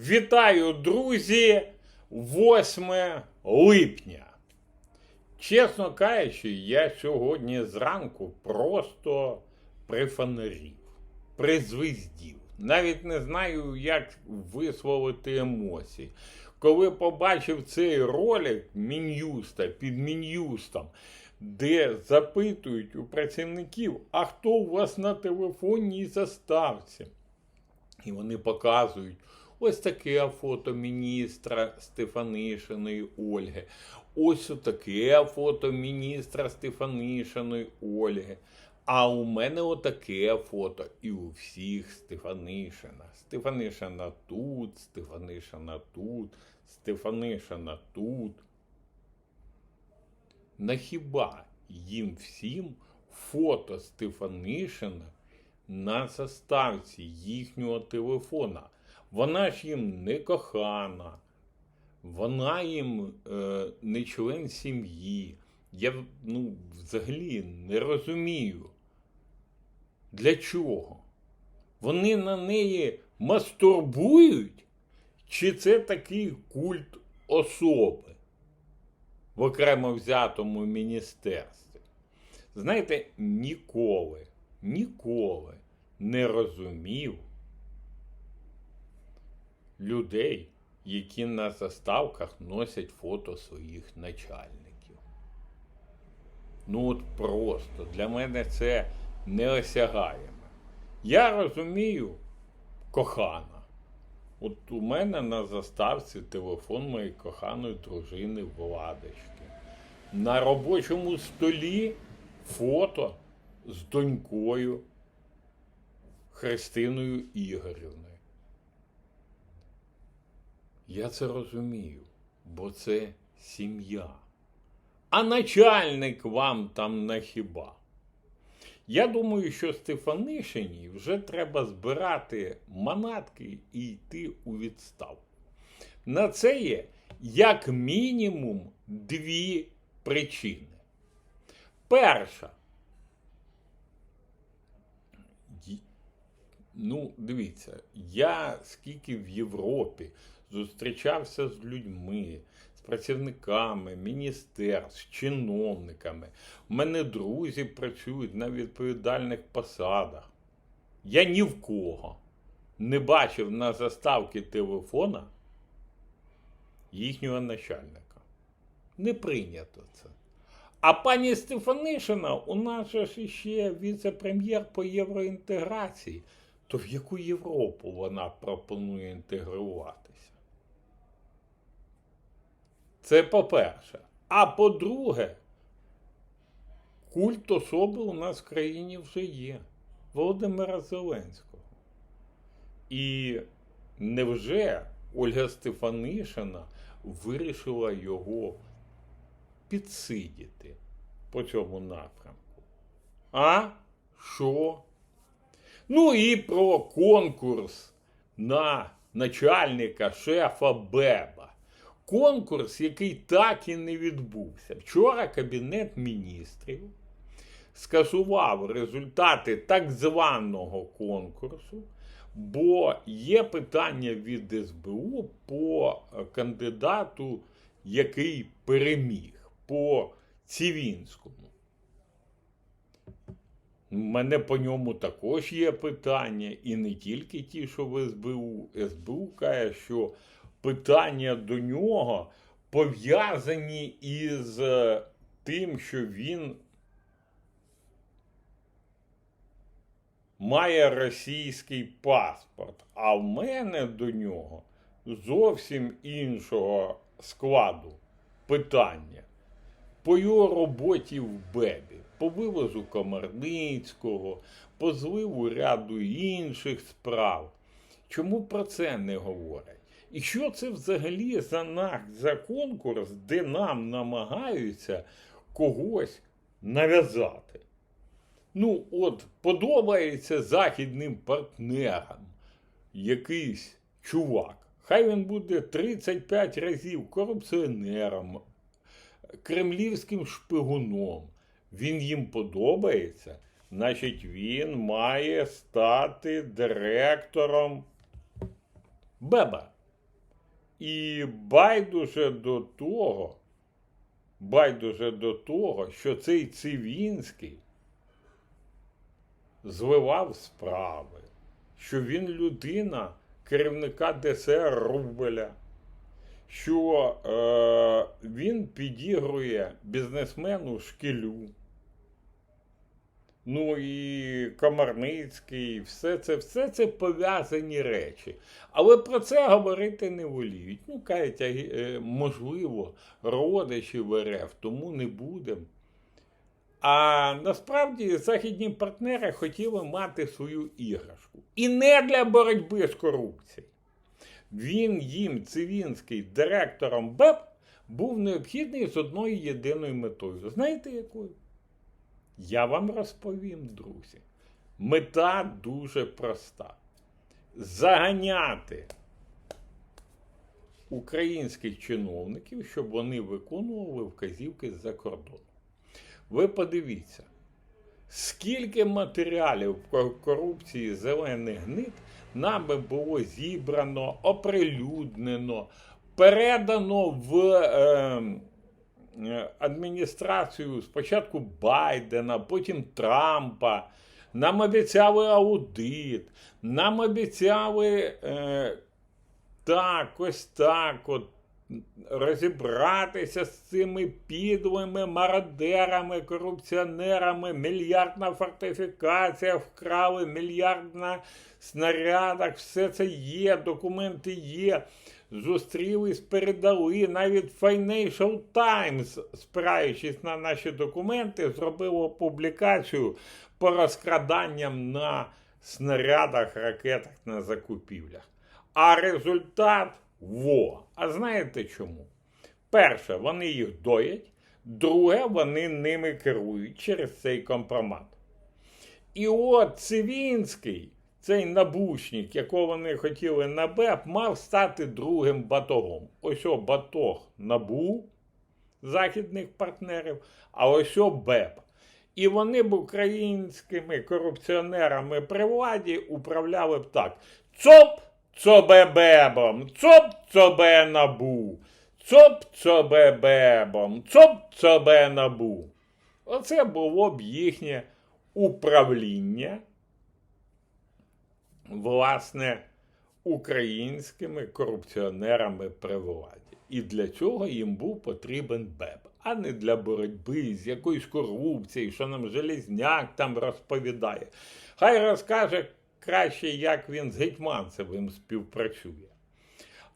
Вітаю, друзі! 8 липня. Чесно кажучи, я сьогодні зранку просто прифанерів, призвіздів. Навіть не знаю, як висловити емоції. Коли побачив цей ролик Мін'юста під Мін'юстом, де запитують у працівників, а хто у вас на телефонній заставці? І вони показують ось таке фото міністра Стефанишиної Ольги. Ось таке фото міністра Стефанишиної Ольги. А у мене отаке фото. І у всіх Стефанишина. Стефанишина тут, Стефанишина тут, Стефанишина тут. На хіба їм всім фото Стефанишина на заставці їхнього телефона? Вона ж їм не кохана, вона їм е, не член сім'ї. Я ну, взагалі не розумію, для чого? Вони на неї мастурбують? Чи це такий культ особи в окремо взятому міністерстві? Знаєте, ніколи, ніколи не розумів людей, які на заставках носять фото своїх начальників. Ну от просто для мене це неосягаємо. Я розумію, кохана. От у мене на заставці телефон моєї коханої дружини Владочки. На робочому столі фото з донькою Христиною Ігорівною. Я це розумію, бо це сім'я. А начальник вам там на хіба. Я думаю, що Стефанишині вже треба збирати манатки і йти у відставку. На це є як мінімум дві причини. Перша. Ну, дивіться, я скільки в Європі зустрічався з людьми, з працівниками міністерств, чиновниками. У мене друзі працюють на відповідальних посадах. Я ні в кого не бачив на заставці телефона їхнього начальника. Не прийнято це. А пані Стефанишина у нас ж іще віце-прем'єр по євроінтеграції. То в яку Європу вона пропонує інтегруватися? Це по-перше. А по-друге, культ особи у нас в країні вже є. Володимира Зеленського. І невже Ольга Стефанишина вирішила його підсидіти по цьому напрямку? А? Що? Ну і про конкурс на начальника шефа Беба. Конкурс, який так і не відбувся. Вчора Кабінет міністрів скасував результати так званого конкурсу, бо є питання від СБУ по кандидату, який переміг по Цівінському. У мене по ньому також є питання, і не тільки ті, що в СБУ. СБУ каже, що питання до нього пов'язані із е, тим, що він має російський паспорт, а в мене до нього зовсім іншого складу питання по його роботі в Бебі, по вивозу Комарницького, по зливу ряду інших справ. Чому про це не говорять? І що це взагалі за знак, за конкурс, де нам намагаються когось нав'язати? Ну, от подобається західним партнерам якийсь чувак. Хай він буде 35 разів корупціонером, кремлівським шпигуном. Він їм подобається, значить, він має стати директором Беба. І байдуже до того, байдуже до того, що цей Цивінський звивав справи, що він людина керівника ДСР Рубеля, що е, він підігрує бізнесмену шкілю. Ну і Комарницький, все це, все це пов'язані речі. Але про це говорити не воліють. Ну, кажуть, е, можливо, родичі в РФ, тому не будемо. А насправді західні партнери хотіли мати свою іграшку. І не для боротьби з корупцією. Він їм, Цивінський, директором БЕП, був необхідний з одною єдиною метою. Знаєте якою? Я вам розповім, друзі. Мета дуже проста: заганяти українських чиновників, щоб вони виконували вказівки з-за кордону. Ви подивіться, скільки матеріалів про корупції зелених гнит нами було зібрано, оприлюднено, передано в. Е, адміністрацію. Спочатку Байдена, потім Трампа. Нам обіцяли аудит, нам обіцяли е, так, ось так от розібратися з цими підлими мародерами, корупціонерами, мільярдна фортифікація вкрали, мільярд на снарядах, все це є, документи є зустрілись, передали. Навіть Financial Times, спираючись на наші документи, зробило публікацію по розкраданням на снарядах, ракетах на закупівлях. А результат во. А знаєте чому? Перше, вони їх доять, друге, вони ними керують через цей компромат. І от Цивінський цей набушник, якого вони хотіли на БЕП, мав стати другим батогом. Ось о батог набу західних партнерів, а ось о БЕП. І вони б українськими корупціонерами при владі управляли б так: ЦОП цобе бебом, ЦОП цобе набу, ЦОП цобе бебом, ЦОП цобе набу. Оце було б їхнє управління власне, українськими корупціонерами при владі. І для цього їм був потрібен БЕБ, а не для боротьби з якоюсь корупцією, що нам Железняк там розповідає. Хай розкаже краще, як він з Гетьманцевим співпрацює.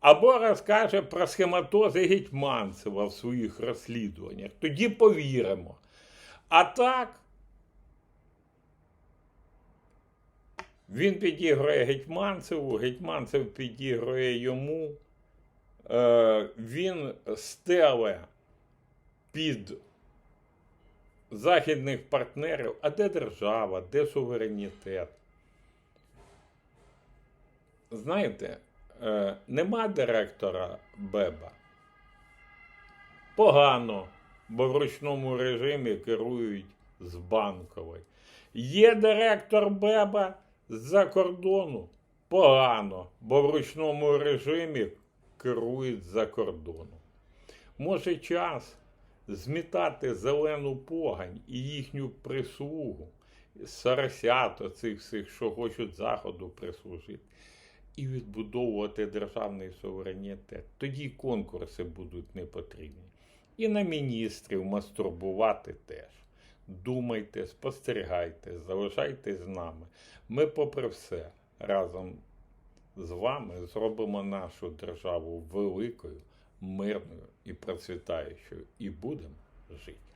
Або розкаже про схематози Гетьманцева в своїх розслідуваннях. Тоді повіримо. А так, Він підігрує Гетьманцеву, Гетьманцев підігрує йому, е, він стеле під західних партнерів, а де держава, де суверенітет? Знаєте, е, нема директора Беба. Погано, бо в ручному режимі керують з банкової. Є директор Беба з-за кордону погано, бо в ручному режимі керують за кордону. Може час змітати зелену погань і їхню прислугу, сарасят оцих всіх, що хочуть Заходу прислужити, і відбудовувати державний суверенітет. Тоді конкурси будуть не потрібні. І на міністрів мастурбувати теж. Думайте, спостерігайте, залишайтесь з нами. Ми, попри все, разом з вами зробимо нашу державу великою, мирною і процвітаючою, і будемо жити.